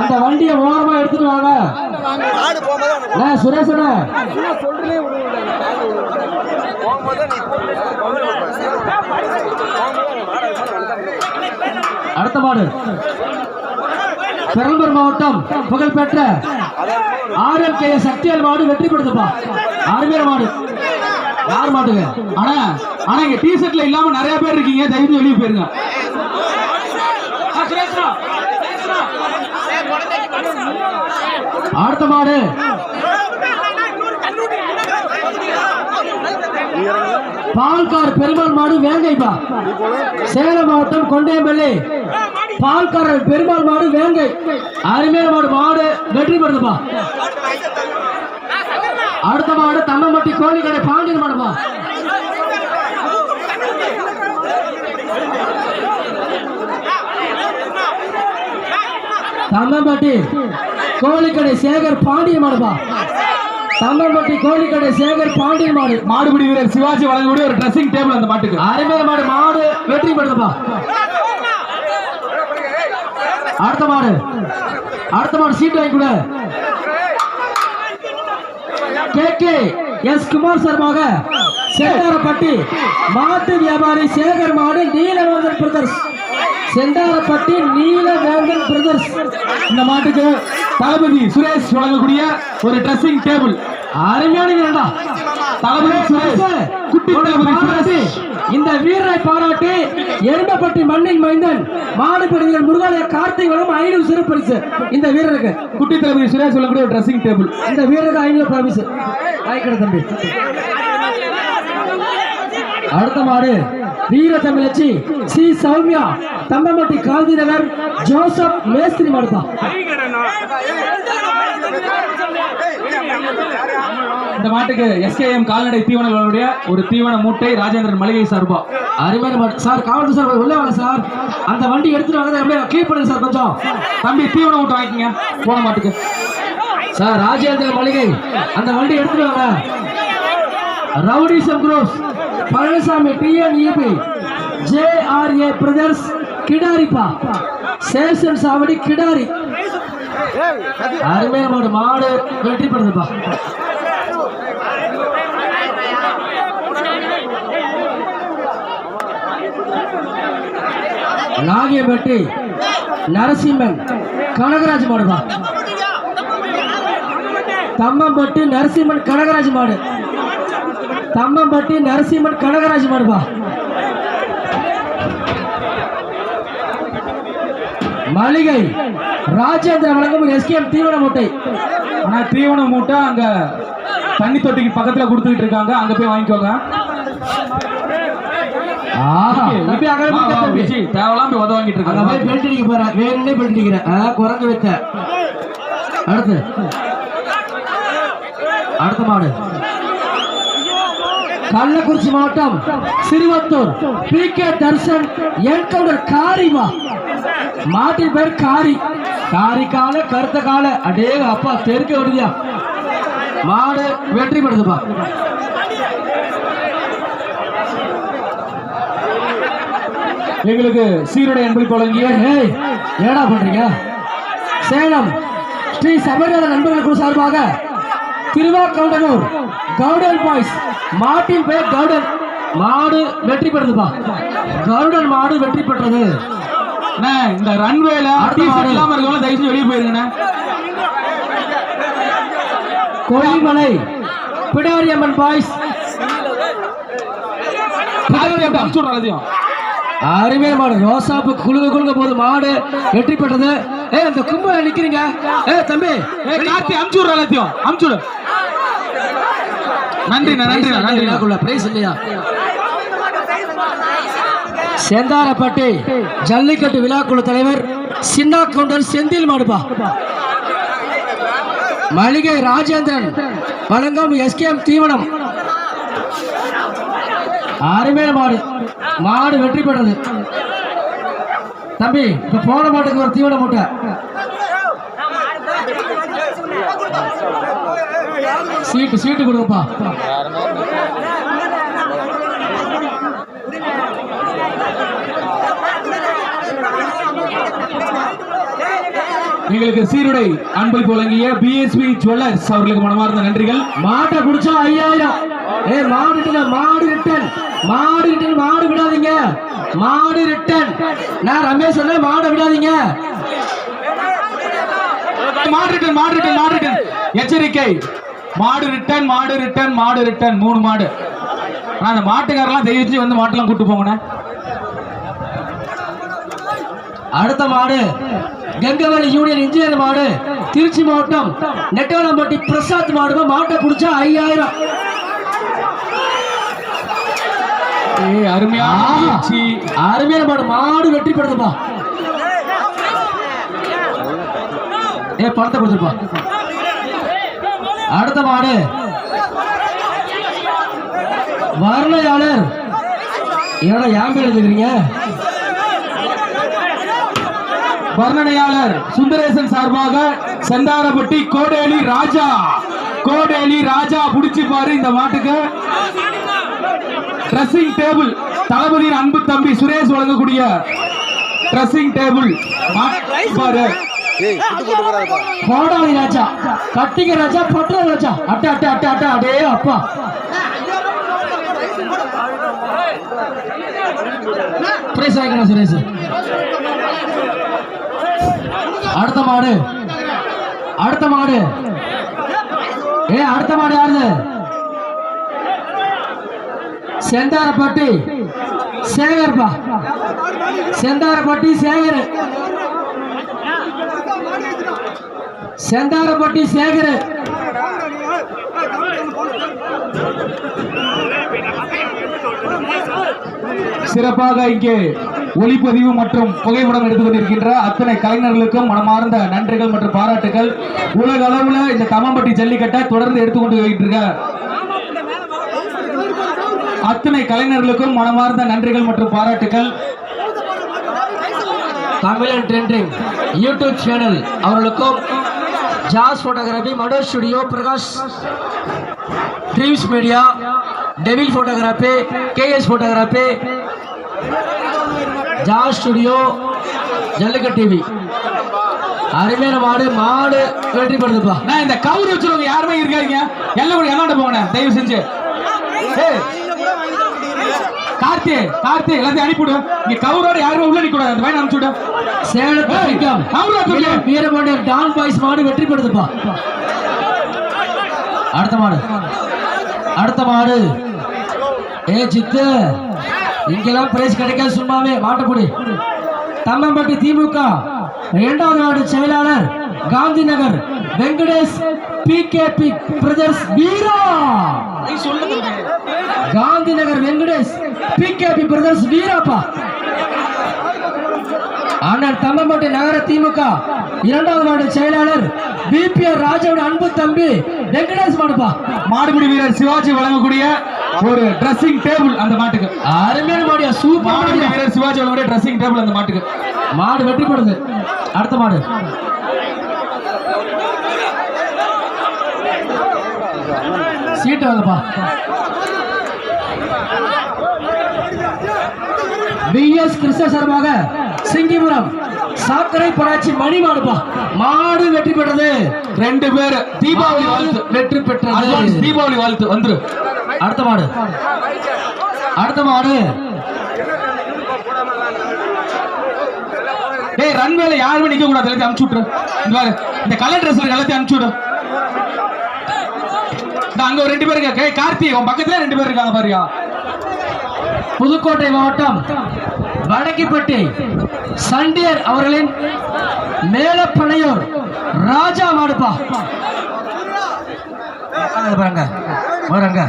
அந்த வண்டியை ஓரமா எடுத்துட்டு வாங்க. ஆடு சுரேஷ் அண்ணே. அடுத்த மாடு. பெரம்பூர் மாவட்டம் புகழ்பெற்ற ஆர்எம்கே சக்தியால் மாடு வெற்றி பெறுதுப்பா அருமையான மாடு. யார் மாட்டுங்க ஆனா ஆனா இங்க டி ஷர்ட்ல இல்லாம நிறைய பேர் இருக்கீங்க. தயவு வெளியே போயிருங்க. அடுத்த மாடு. பால்கார் பெருமாள் மாடு வேங்கைப்பா சேலம் மாவட்டம் கொண்டையம்பள்ளி பால்காரர் பெருமாள் மாடு வேங்கை. அருமையான மாடு மாடு வெற்றி பெறுதுப்பா. அடுத்த மாடு தம்மம்பட்டி கோழிக்கடை பாண்டியன் மாடுப்பா. தம்மம்பட்டி கோழிக்கடை சேகர் பாண்டியன் மாடுப்பா. தம்மம்பட்டி கோழிக்கடை சேகர் பாண்டியன் மாடு. மாடுபிடி வீரர் சிவாஜி வழங்கக்கூடிய ஒரு ட்ரெஸ்ஸிங் டேபிள் அந்த மாட்டுக்கு. அருமையான மாடு. மாடு வெற்றி பெறுதுப்பா. அடுத்த மாடு. அடுத்த மாடு சீட் வாங்கி கொடு. கே கே எஸ் குமார் சர்மாக செந்தாரப்பட்டி. மாட்டு வியாபாரி சேகர் மாடு நீலவேந்தன் பிரதர்ஸ். செந்தாரப்பட்டி நீலவேந்தன் பிரதர்ஸ் இந்த மாட்டுக்கு தளபதி சுரேஷ் வழங்கக்கூடிய ஒரு ட்ரெஸ்ஸிங் டேபிள் அருமையான வீரண்டா தளபதி சுரேஷ் குட்டி தளபதி சுரேஷ். இந்த வீரரை பாராட்டி எரும்பப்பட்டி மண்ணின் மைந்தன் மாடுபடிகள் முருகாலய கார்த்திக் வரும் ஐநூறு சிறப்பரிசு இந்த வீரருக்கு குட்டி தளபதி சுரேஷ் வழங்கக்கூடிய ஒரு ட்ரெஸ்ஸிங் டேபிள் இந்த வீரருக்கு ஐநூறு பரிசு வாய்க்கட தம்பி. அடுத்த மாடு வீர தமிழச்சி சி சௌமியா தம்பமட்டி காந்தி நகர் ஜோசப் மேஸ்திரி மாடுதான் இந்த மாட்டுக்கு எஸ்கேஎம் கால்நடை தீவனங்களுடைய ஒரு தீவன மூட்டை ராஜேந்திரன் மளிகை சார்பா. அருமையான மாடு. சார் காவல்துறை சார் உள்ள வாங்க சார். அந்த வண்டி எடுத்துட்டு வாங்க அப்படியே கீழ் பண்ணுங்க சார் கொஞ்சம். தம்பி தீவன மூட்டை வாங்கிக்கங்க. போன மாட்டுக்கு. சார் ராஜேந்திர மளிகை. அந்த வண்டி எடுத்துட்டு வாங்க. Rowdyism Cruz Palanisamy TNEB JRA brothers கிடாரிப்பா சேஷன் சாவடி கிடாரி. அருமையான மாடு மாடு வெற்றி பெறுதுப்பா. நாகியம்பட்டி நரசிம்மன் கனகராஜ் மாடுப்பா. தம்மம்பட்டு நரசிம்மன் கனகராஜ் மாடு. தம்மம்பட்டி நரசிம்மன் கனகராஜ் மாடுப்பா மளிகை ராஜேந்திர வழங்கும் எஸ்கேஎம் தீவன மூட்டை ஆனா தீவன மூட்டை அங்க தண்ணி தொட்டிக்கு பக்கத்துல கொடுத்துக்கிட்டு இருக்காங்க. அங்க போய் வாங்கிக்கோங்க. வா, போய் வா, தம்பி. விஜய், தேவையில்லாம போய் உத வாங்கிட்டு அங்க போய் இருக்காங்க பெல்ட் அடிக்க போற. வேணும்னே பெல்ட் அடிக்கிற? ஆ, குரங்கு வைத்த அடுத்து. அடுத்த மாடு. கள்ளக்குறிச்சி மாவட்டம் Siruvathur. P K Darshan encounter காரிமா. மாட்டின் பேர் காரி. காரி கால கருத்த கால. அடே அப்பா தெருக்க விடுதியா மாடு வெற்றி பெறுதுப்பா. எங்களுக்கு சீருடை என்பது தொடங்கிய ஏய் ஏடா பண்றீங்க? சேலம் ஸ்ரீ சபரிநாத நண்பர்கள் குழு சார்பாக திருவாக்கவுண்டனூர் கவுடன் பாய்ஸ். மாட்டின் பெயர் கவுடன். மாடு வெற்றி பெற்றதுப்பா கருடன் மாடு வெற்றி பெற்றது. இந்த ரன்வேல. இல்லாம இருக்கவங்க தயவு செஞ்சு வெளியே போயிருங்கண்ணே. கொல்லிமலை. பிடாரியம்மன் பாய்ஸ். அருமையான மாடு. ரோசாப்பு குழுங்க குழுங்க போது மாடு வெற்றி பெற்றது. ஏய் அந்த கும்பல நிக்கிறீங்க. ஏய் தம்பி. கார்த்தி அனுப்பிச்சு விடுறேன் எல்லாத்தையும் அனுப்பிச்சு நன்றி நன்றி நன்றி. பிரைஸ் இல்லையா? செந்தாரப்பட்டி ஜல்லிக்கட்டு விழாக்குழு தலைவர் சின்னா கவுண்டர் செந்தில் மாடுபா. மளிகை ராஜேந்திரன் வழங்கும் எஸ்கேஎம் தீவனம். அருமையான மாடு. மாடு வெற்றி பெற்றது. தம்பி இப்ப போன மாட்டுக்கு ஒரு தீவனம் மூட்டை. சீட்டு சீட்டு கொடுங்கப்பா. எங்களுக்கு சீருடை அன்பளிப்பு வழங்கிய பிஎஸ்பி ஜுவல்லர்ஸ் அவர்களுக்கு மனமார்ந்த நன்றிகள். மாட்டை குடிச்சா ஐயாயிரம். ஏ மாடு மாடு ரிட்டன். மாடு ரிட்டன் மாடு விடாதீங்க. மாடு ரிட்டன். நான் ரமேஷ் சொன்னேன் மாடை விடாதீங்க. மாடு ரிட்டன் மாடு ரிட்டன் மாடு ரிட்டன். எச்சரிக்கை. மாடு ரிட்டன் மாடு ரிட்டன் மாடு ரிட்டன் மூணு மாடு. ஆனா அந்த மாட்டுக்காரெல்லாம் தயவுச்சு வந்து மாட்டெல்லாம் கூட்டு போங்கண்ணே. அடுத்த மாடு கங்கவேலி யூனியன் இன்ஜினியர் மாடு திருச்சி மாவட்டம் நெட்டவனம்பட்டி பிரசாத் மாடு மாட்டை பிடிச்சா ஐயாயிரம். அருமையான மாடு மாடு வெற்றி பெறுதுப்பா. ஏ பணத்தை கொடுத்துருப்பா. அடுத்த மாடு. வர்ணையாளர். என்னடா ஏன் எழுதுக்கிறீங்க வர்ணனையாளர் சுந்தரேசன் சார்பாக செந்தாரப்பட்டி கோடேலி ராஜா. கோடேலி ராஜா புடிச்சு பாரு இந்த மாட்டுக்கு. ட்ரெஸ்ஸிங் டேபிள் தளபதியின் அன்பு தம்பி சுரேஷ் வழங்கக்கூடிய ட்ரெஸ்ஸிங் டேபிள் பாரு. கோடாளி ராஜா கட்டிக்க ராஜா பட்ற ராஜா. அட்ட அட்ட அட்ட அட்ட அடே அப்பா. பிரைஸ் வாங்கிக்கணும் சுரேஷ். அடுத்த மாடு. அடுத்த மாடு. ஏ அடுத்த மாடு யாருது? செந்தாரப்பட்டி. சேகர்பா செந்தாரப்பட்டி சேகர். செந்தாரப்பட்டி சேகர். சிறப்பாக இங்கே ஒளிப்பதிவு மற்றும் புகைப்படம் எடுத்துக் கொண்டிருக்கின்ற அத்தனை கலைஞர்களுக்கும் மனமார்ந்த நன்றிகள் மற்றும் பாராட்டுகள். உலக அளவுல இந்த தமம்பட்டி ஜல்லிக்கட்டை தொடர்ந்து எடுத்துக்கொண்டு வருகின்ற அத்தனை கலைஞர்களுக்கும் மனமார்ந்த நன்றிகள் மற்றும் பாராட்டுகள். தமிழன் ட்ரெண்டிங் யூடியூப் சேனல் அவர்களுக்கும் jazz photography Manoj studio Prakash dreams media devil photography KS photography jazz studio Jallikattu TV. அருமையான மாடு மாடு வெற்றி பெறுதுப்பா நான் இந்த கவுரு வச்சிருவங்க யாருமே இருக்காதீங்க. எல்லாம் கூட எல்லாண்ட போங்க தயவு செஞ்சு. கார்த்தி கார்த்தி எல்லாத்தையும் அனுப்பிவிடு. இங்க கவுரோட யாருமே உள்ள நிக்க கூடாது அந்த பையன் அனுப்பிச்சுடு சேலத்து ஏய், சிங்கம் அவரா தூக்கி. வீர- வீரபாண்டியர் டான் பாய்ஸ் மாடு வெற்றி பெறுதுப்பா. அடுத்த மாடு. அடுத்த மாடு. ஏ சித்து. இங்கெல்லாம் பிரைஸ் கிடைக்காது சும்மாவே. மாட்டப்படி தம்மம்பட்டி திமுக. இரண்டாவது வார்டு செயலாளர் Gandhi Nagar. Venkatesh P K P brothers Veera. Gandhi Nagar Venkatesh. P K P brothers Veerappa. அண்ணன் தம்மம்பட்டி நகர திமுக இரண்டாவது வார்டு செயலாளர் பிபிஆர் ராஜாவோட அன்பு தம்பி வெங்கடேஷ் மாடுப்பா. மாடுபிடி வீரர் சிவாஜி வழங்கக்கூடிய ஒரு ட்ரெஸ்ஸிங் டேபிள் அந்த மாட்டுக்கு. அருமையான மாடியா சூப்பர் மாடுபிடி வீரர் சிவாஜி வழங்கக்கூடிய ட்ரெஸ்ஸிங் டேபிள் அந்த மாட்டுக்கு. மாடு வெற்றி பெறுது அடுத்த மாடு. சீட்டு வாங்கப்பா. பிஎஸ் கிருஷ்ண சார்பாக சிங்கிபுரம். சாக்கரை படாச்சி மணி மாடுப்பா மாடு வெற்றி பெற்றது. ரெண்டு பேர். தீபாவளி வாழ்த்து வெற்றி பெற்றது. தீபாவளி வாழ்த்து. வந்துரு. அடுத்த மாடு. அடுத்த மாடு. டேய் ரன்வேல யாருமே நிக்க கூடாது. எல்லாத்தையும் அனுப்பிச்சு விட்டுரு. இந்த கலர் ட்ரெஸ் எல்லாத்தையும் அனுப்பிச்சு விடு. அங்க ஒரு ரெண்டு பேர் இருக்காங்க. கார்த்தி உன் பக்கத்துல ரெண்டு பேர் இருக்காங்க பாருயா. புதுக்கோட்டை மாவட்டம் வடக்கிப்பட்டி சண்டியர் அவர்களின் மேலப்பனையூர் ராஜா மாடுப்பா. பாருங்க பாருங்க.